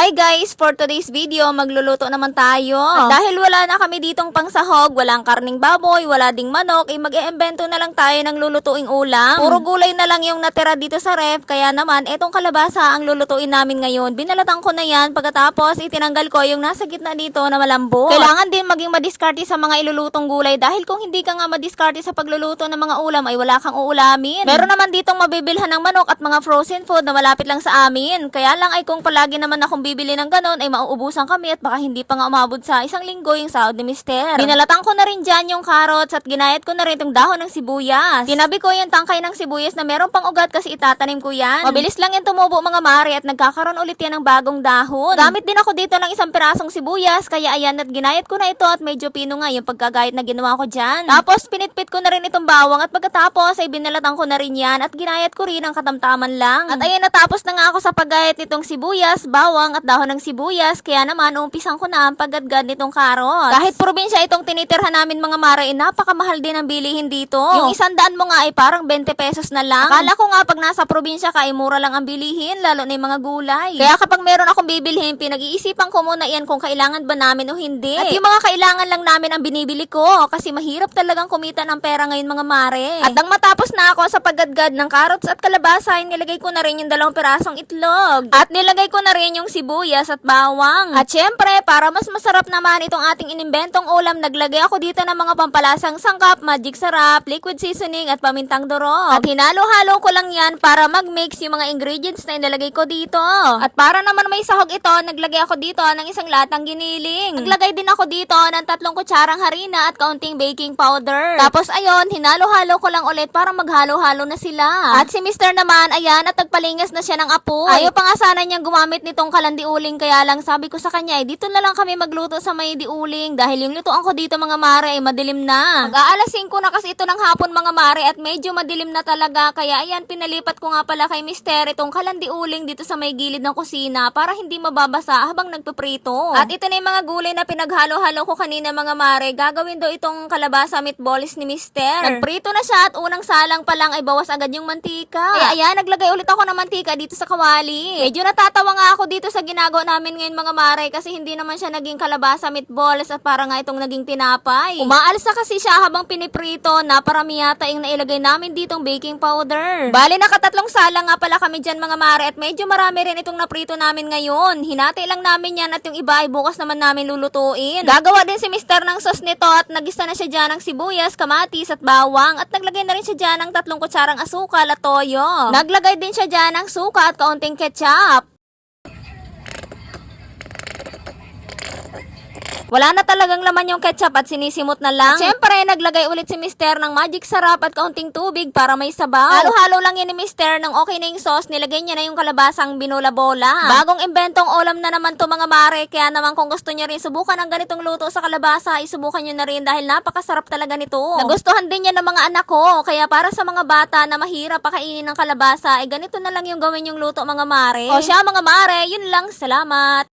Hi guys! For today's video, magluluto naman tayo. At dahil wala na kami ditong pangsahog, walang karning baboy, wala ding manok, eh mag iimbento na lang tayo ng lulutuing ulam. Puro gulay na lang yung natira dito sa ref, kaya naman etong kalabasa ang lulutuin namin ngayon. Binalatan ko na yan, pagkatapos itinanggal ko yung nasa gitna dito na malambot. Kailangan din maging madiskarte sa mga ilulutong gulay dahil kung hindi ka nga madiskarte sa pagluluto ng mga ulam ay wala kang uulamin. Meron naman ditong mabibilhan ng manok at mga frozen food na malapit lang sa amin. Kaya lang ay kung palagi naman akong bibili ng ganon ay mauubusan kami at baka hindi pa nga umabot sa isang linggo yung sahod ni Mister. Binalatan ko na rin dyan yung carrots at ginayat ko na rin itong dahon ng sibuyas. Tinabi ko yung tangkay ng sibuyas na meron pang ugat kasi itatanim ko yan. Mabilis lang yan tumubo mga mari at nagkakaroon ulit yan ng bagong dahon. Gamit din ako dito ng isang pirasong sibuyas kaya ayan at ginayat ko na ito at medyo pino nga yung pagkagayat na ginawa ko dyan. Tapos pinitpit ko na rin itong bawang at pagkatapos ay binalatan ko na rin yan at ginayat ko rin ang katamtaman lang. At ayan natapos na nga ako sa paggayat nitong sibuyas, bawang at dahon ng sibuyas kaya naman umpisan ko na ang paggadgad nitong carrots. Kahit probinsya itong tinitirhan namin mga mare, eh, napakamahal din ang bilihin dito. Yung isang daan mo nga ay parang 20 pesos na lang. Akala ko nga pag nasa probinsya ka ay mura lang ang bilihin, lalo na yung mga gulay. Kaya kapag meron akong bibilhin, pinag-iisipan ko muna yan kung kailangan ba namin o hindi. At yung mga kailangan lang namin ang binibili ko kasi mahirap talagang kumita ng pera ngayon mga mare. At nang matapos na ako sa paggadgad ng carrots at kalabasa, ay nilagay ko na rin yung dalawang pirasong itlog. At nilagay ko na rin yung sibuyas at bawang. At syempre, para mas masarap naman itong ating inimbentong ulam, naglagay ako dito ng mga pampalasang sangkap, magic sarap, liquid seasoning at pamintang durog. At hinalo-halo ko lang yan para mag-mix yung mga ingredients na inilagay ko dito. At para naman may sahog ito, naglagay ako dito ng isang latang giniling. Naglagay din ako dito ng tatlong kutsarang harina at kaunting baking powder. Tapos ayon, hinalo-halo ko lang ulit para maghalo-halo na sila. At si Mr. naman, ayan, at nagpalingas na siya ng apoy. Ayaw pa nga sana niyang gumamit nitong kalandiuling kaya lang sabi ko sa kanya, eh, dito na lang kami magluto sa may diuling dahil yung lutuan ko dito mga mare ay madilim na. Mag-aalas 5 na kasi ito ng hapon mga mare at medyo madilim na talaga kaya ayan, pinalipat ko nga pala kay Mister itong kalandiuling dito sa may gilid ng kusina para hindi mababasa habang nagpiprito. At ito na yung mga gulay na pinaghalo-halo ko kanina mga mare. Gagawin daw itong kalabasa meatballs ni Mister. Nagprito na siya at unang salang pa lang ay bawas agad yung mantika. Kaya ayan, naglagay ulit ako ng mantika dito sa kawali. Medyo natatawa nga ako dito sa ginagawa namin ngayon mga mare kasi hindi naman siya naging kalabasa meatballs at para nga itong naging tinapay. Umaalsa kasi siya habang piniprito na parami yata yung nailagay namin ditong baking powder. Bali nakatatlong salang nga pala kami dyan mga mare at medyo marami rin itong naprito namin ngayon. Hinati lang namin yan at yung iba ay bukas naman namin lulutuin. Gagawa din si Mister ng sauce nito at nagisa na siya dyan ng sibuyas, kamatis at bawang at naglagay na rin siya dyan ng tatlong kutsarang asukal at toyo. Naglagay din siya dyan ng suka at kaunting ketchup. Wala na talagang laman yung ketchup at sinisimot na lang. Siyempre, naglagay ulit si Mister ng magic sarap at kaunting tubig para may sabaw. Halo-halo lang yun ni Mister nang okay na yung sauce, nilagay niya na yung kalabasang binula-bola. Bagong inventong ulam na naman to mga mare, kaya naman kung gusto niyo rin subukan ang ganitong luto sa kalabasa, isubukan niyo na rin dahil napakasarap talaga nito. Nagustuhan din yan ng mga anak ko, kaya para sa mga bata na mahirap pakainin ng kalabasa, ay ganito na lang yung gawin yung luto mga mare. O siya mga mare, yun lang, salamat.